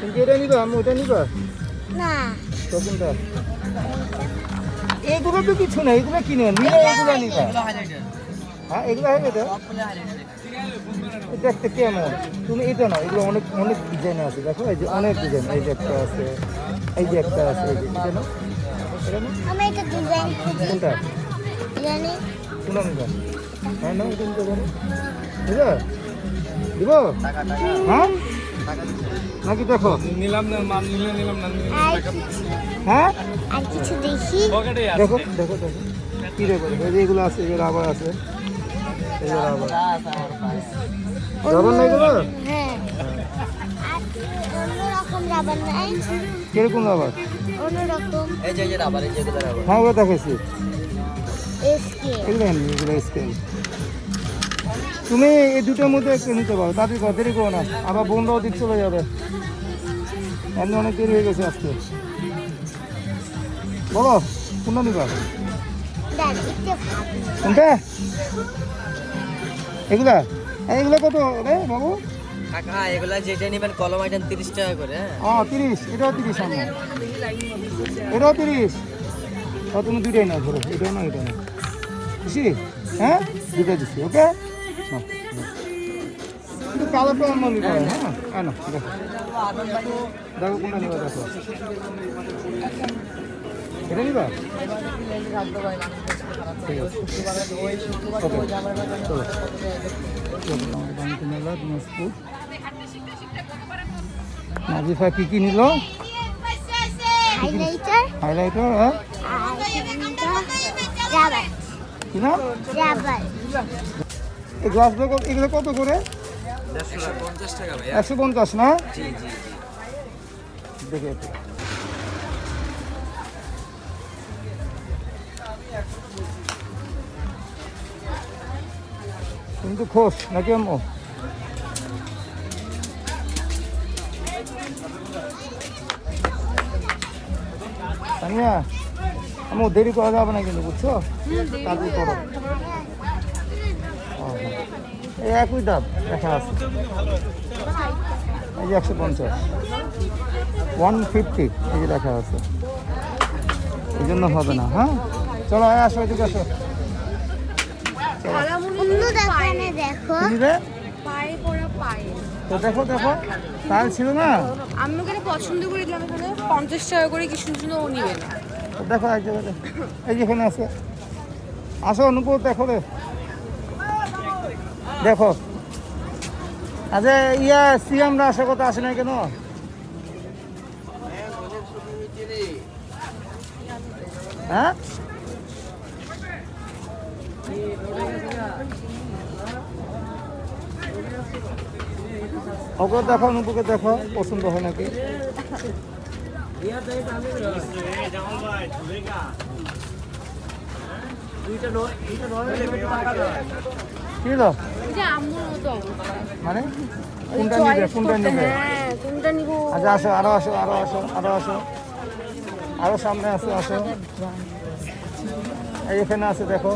তুমি এটা নিবা আমি ওটা নিবা। না। তো এগুলো তো কিছু না এগুলো কিনে নিলে এগুলো নিবা। হ্যাঁ এগুলো হবে এটা দেখতে কেমন? তুমি এটা না এগুলো অনেক অনেক ডিজাইন আছে। দেখো এই যে অনেক ডিজাইন এই যে একটা আছে এই যে একটা আছে এই যে এটা না আমি একটা ডিজাইন কোনটা? জানি। কোনটা নিবা? হ্যাঁ না এটা নিতে পারো দিবা দিব হ্যাঁ? নাকি দেখো? নিলাম না মান নিলে নিলাম না নিলে হ্যাঁ? আর কিছু দেখি। দেখো দেখো দেখো। কি রে বলে এই যে এগুলো আছে এগুলো আবার আছে। এগুলো আবার। রাবার নাই এগুলো হ্যাঁ। কীরকম রাবার? এই যে রাবার এই যে রাবার। হ্যাঁ ওগুলো দেখেছি এসকে। এগুলো স্কেল তুমি এই দুটোর মধ্যে একটু নিতে পারো তাদের কর দেরি করো না। আবার বোনরাও দিক চলে যাবে। এমনি অনেক দেরি হয়ে গেছে আজকে। বলো কোনটা নিবা? কোনটা? এগুলা? এগুলো কত রে বাবু? কাকা এগুলা যেটা নেবেন কলম আইটেম তিরিশ টাকা করে হ্যাঁ। তিরিশ এটাও তিরিশ আমার এটাও তিরিশ? তুমি দুইটাই না ধরো এটাও না এটা না খুশি? হ্যাঁ? দুটো দিচ্ছি ওকে? কালোটা অন্য নিতে হবে হ্যাঁ? হ্যাঁ? না দেখো কোনটা নিবা দেখো এটা নিবা ঠিক আছে ওকে চলো চলো আমাদের বাড়িতে মেলা দিনাজপুর নাজিফা কি কি নিল হাইলাইটার হাইলাইটার হ্যাঁ রাবার কি না রাবার এই গ্লাসগুলো কত- এগুলো কত করে? পঞ্চাশ টাকা ভাই একশো পঞ্চাশ না? জি জি দেখে। কিন্তু খোস নাকি আম্মু? তানিয়া আম্মু দেরি করা যাবে না কিন্তু বুঝছ? তাড়াতাড়ি করো একই দাম দেখা আছে এই যে একশো পঞ্চাশ। ওয়ান ফিফটি এই যে দেখা আছে এই জন্য হবে না হ্যাঁ? চলো আসো এদিকে আসো। দেখো তো দেখো দেখো ছিল না? আমি ওখানে পছন্দ করে দিলাম এখানে পঞ্চাশ টাকা করে কি ও নিবে না। দেখো এক জায়গাতে। এই যেখানে আছে। আসো অনুপুর দেখো রে। দেখো। আচ্ছা ইয়া সিএমরা আসার কথা আসে না কেন? হ্যাঁ? ওকে দেখো অনুপুকে দেখো, পছন্দ হয় নাকি? কি দাও? মানে? কোনটা নিবে কোনটা নিবে? হ্যাঁ কোনটা নিবো? আচ্ছা আসো আরও আসো আরও আসো আরও আসো। আরও সামনে আসো আসো। এই এখানে আছে দেখো।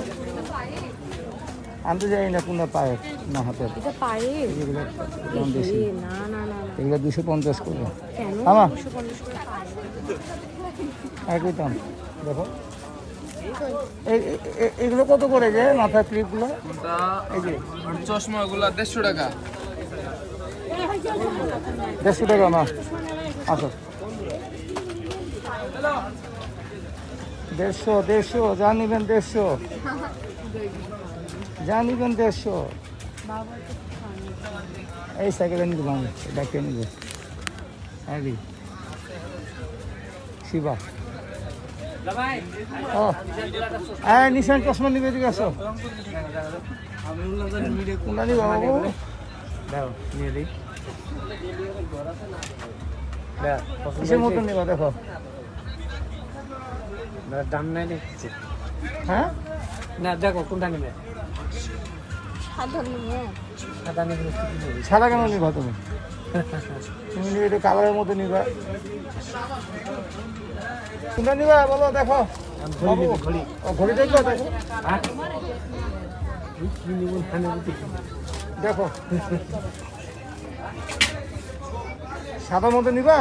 আনতে যাই না কোনটা পায়ে না হাতে এগুলো দুশো পঞ্চাশ করে। আমার একই দাম। দেখো। এগুলো কত করে যে মাথার ক্লিপগুলো এই যে। চশমা দেড়শো টাকা। দেড়শো টাকা মা। আসো। দেড়শো দেড়শো যা নিবেন দেড়শো। যা নিবেন দেড়শো। এই সাইকেলে নিতে পারব ডাক্তার নিবে? হ্যাঁ শিবা। হ্যাঁ নিশান চশমা নিবে এদিকে আসো। নিবা বাবু? দাও নিয়ে দিই কিসের মতো নিবা দেখো। দাম নাই দেখছি হ্যাঁ? না দেখো কোনটা নেবে? সাধারণ নেবে? সাদা কেন নিবা তুমি? তুমি একটু কালারের মতো নিবা। কোনটা নিবা, বলো, দেখো। দেখো? সাদা মতো নিবা?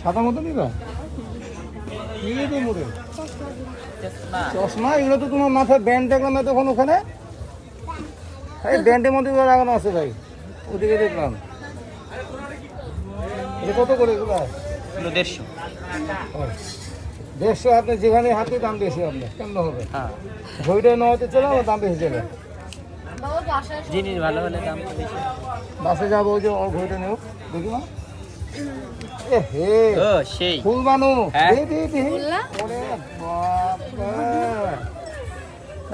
সাদা মতো নিবা? নিয়ে তো মোড়ে। চশমা এগুলো তো তোমার মাথায় ব্যান্ড দেখলাম না তখন ওখানে। এই ব্যান্ডের মধ্যে লাগানো আছে ভাই ওদিকে দেখলাম। কত করে এগুলো? দেড়শো। দেড়শো আপনি যেখানে হাতে দাম বেশি আপনার কেমন হবে? হ্যাঁ। ঘড়িটা নেওয়াতে চলে আমার দাম বেশি চলে জিনিস ভালো হলে দাম বেশি। বাসে যাব ওই যে ওর ঘড়িটা নেব দেখি ও সেই। হ্যাঁ।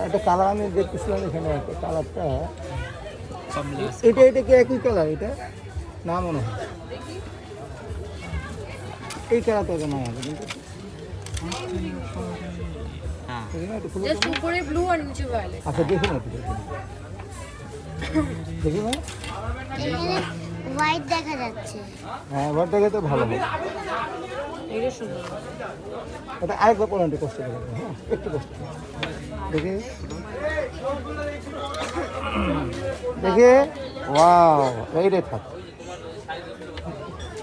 একটা কালার আমি দেখতেছিলাম এখানে একটা কালারটা এটা এটা কি একই কালার এটা? না মনে হয়। এই কালারটা তো না কিন্তু। হ্যাঁ। আচ্ছা দেখুন হোয়াইট দেখা যাচ্ছে। হ্যাঁ ঘরটাকে তো ভালো হবে। এটা সুন্দর। এটা আরেকবার পরে কষ্ট করে। হ্যাঁ একটু কষ্ট করে। দেখি। দেখি। ওয়াও এইটাই থাক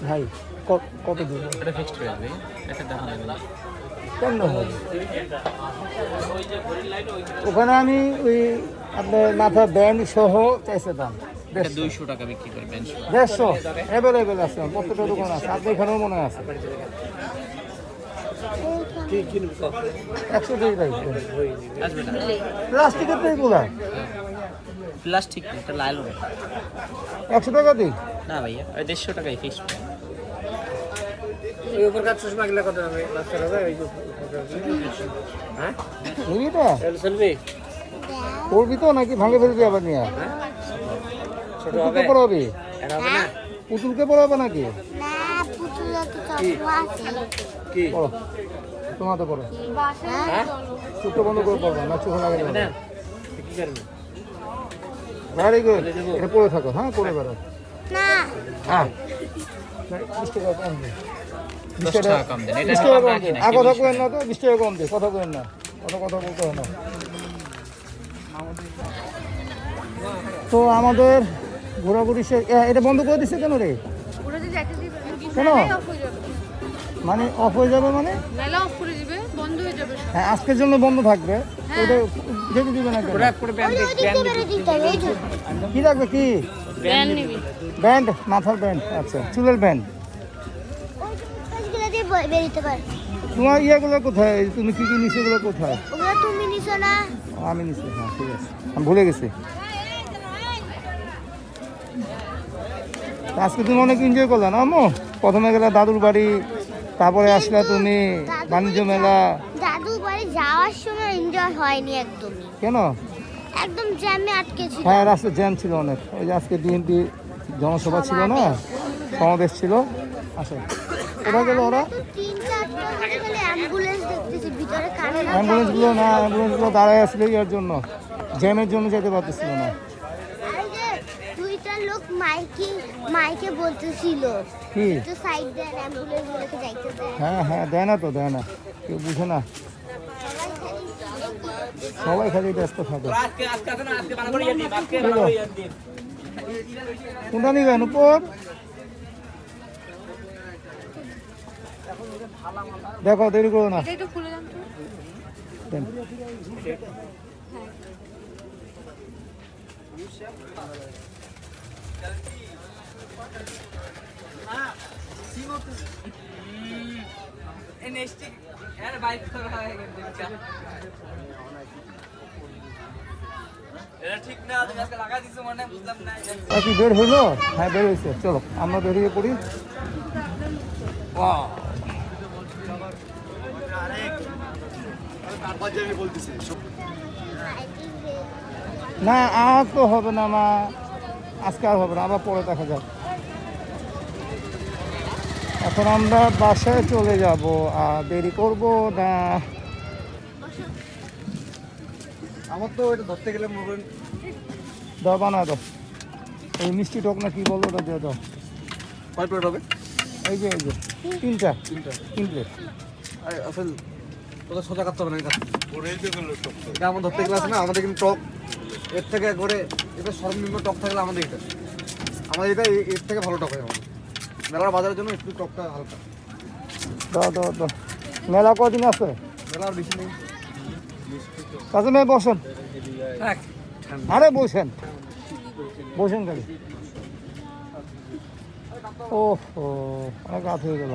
ভাই ক- কত দেবো এটা ফিক্সড হয়ে যাবে এটা দেখা যাবে না। কেমন হবে? ওখানে আমি ওই আপনার মাথা ব্যান্ড সহ চাইছে দাম এটা দুইশো টাকা বিক্রি করবেন আছে দোকান আছে আপনি এখানেও মনে আছে। একশো আসবে না? প্লাস্টিকের তো এগুলা। প্লাস্টিক এটা একশো টাকা দিই? না ভাইয়া ওই দেড়শো টাকাই হ্যাঁ? করবি তো নাকি ভাঙে ফেলবি আবার নিয়ে ছোট পুতুলকে হবে? পড়াবি? হবে না? পুতুলকে পড়াবে নাকি? না পুতুলের তো কি? পড়ো। তোমার তো পড়ো। হ্যাঁ? চোখটা বন্ধ করে পড়ব না চোখ লাগে না। কি করবে? ভেরি গুড এটা পড়ে থাকো হ্যাঁ পড়ে বেরো না। হ্যাঁ। কথা কেন না। তো বিশ টাকা কম দে কথা কেন না। কথা কথা বলতে হয় না। তো আমাদের ঘোরাঘুরি সে এ, এটা বন্ধ করে দিচ্ছে কেন রে? ওরা যদি একটা দিবে কেন? মেলা অফ হয়ে যাবে। মানে অফ হয়ে যাবে মানে? মেলা অফ করে দিবে বন্ধ হয়ে যাবে সব। হ্যাঁ আজকের জন্য বন্ধ থাকবে। যেতে দিবে না কেন? কি রাখবে কি ব্যান্ড নিবি ব্যান্ড মাথার ব্যান্ড আচ্ছা চুলের ব্যান্ড ওই যে কাজগুলো দিয়ে বে- বেরোতে পারে তোমার ইয়েগুলো কোথায়? তুমি কি কি নিছো কোথায়? ওগুলো তুমি নিছো না? আমি নিছি হ্যাঁ ঠিক আছে। আমি ভুলে গেছি। আজকে তুমি অনেক এনজয় করলে না আম্মু? প্রথমে গেলে দাদুর বাড়ি তারপরে আসলে তুমি বাণিজ্য মেলা। দাদু বাড়ি যাওয়ার সময় এনজয় হয়নি একদমই। কেন? একদম জ্যামে আটকে ছিল। হ্যাঁ রাস্তায় জ্যাম ছিল অনেক। ওই যে আজকে বিএনপি জনসভা ছিল না? সমাবেশ ছিল। আসো। গেল ওরা? গেলে না অ্যাম্বুলেন্সগুলো না অ্যাম্বুলেন্সগুলো দাঁড়ায় আসলে ইয়ার জন্য। জ্যামের জন্য যেতে পারতেছিল না। মাইকে মাইকে বলতেছিল। কি? তো সাইড দেন অ্যাম্বুলেন্স যাইতে দেন হ্যাঁ হ্যাঁ দেয় না তো দেয় না। কেউ বুঝে না। সবাই খালি ব্যস্ত থাকে। কোনটা নিবেন উপর? দেখো দেরি করো না। কি বের হইল? হ্যাঁ বের হয়েছে চলো আমরা বেরিয়ে পড়ি। না আজ তো হবে না মা। আজকে আর হবে না আবার পরে দেখা যাক। এখন আমরা বাসায় চলে যাব। আর দেরি করব না। আমার তো এটা ধরতে গেলে মোবাইল দাও বানা দাও। এই মিষ্টি টক না কি বলো ওটা দিয়ে দাও। কয় প্লেট হবে? এই যে এই যে তিনটা। তিনটা। তিন প্লেট আসলে তোকে সোজা কাটতে হবে না এটা। আমার ধরতে গেলে আছে না আমাদের কিন্তু টক। এর থেকে একবারে এটা সর্বনিম্ন টক থাকলে আমাদের এটা। আমাদের এটা এর থেকে ভালো টক হয় আমাদের। মেলার বাজারের জন্য একটু টকটা হালকা। দাও দাও দাও। মেলা কদিন আছে? মেলা আর বেশি নেই। কাজে মেয়ে বসেন। আরে বসেন। বসেন গাড়ি ও অনেক রাত হয়ে গেল।